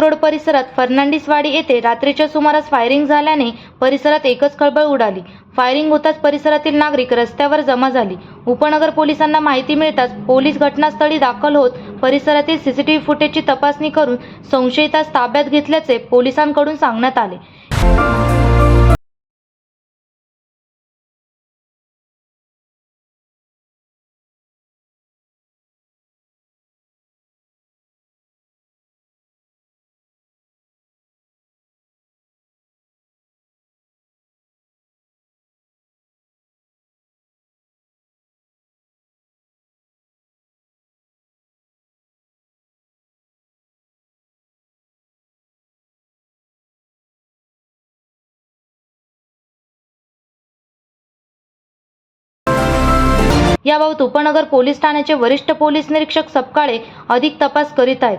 Road परिसरात फर्नांडिसवाडी येथे रात्रीच्या सुमारास फायरिंग झाल्याने परिसरात एकच खळबळ उडाली. फायरिंग होताच परिसरातील नागरिक रस्त्यावर जमा झाली. उपनगर पोलिसांना माहिती मिळताच पोलीस घटनास्थळी दाखल होत परिसरातील सीसीटीव्ही फुटेजची तपासणी करून संशयितास ताब्यात घेतल्याचे पोलिसांकडून सांगण्यात आले. याबाबत उपनगर पोलीस ठाण्याचे वरिष्ठ पोलीस निरीक्षक सपकाळे अधिक तपास करीत आहेत.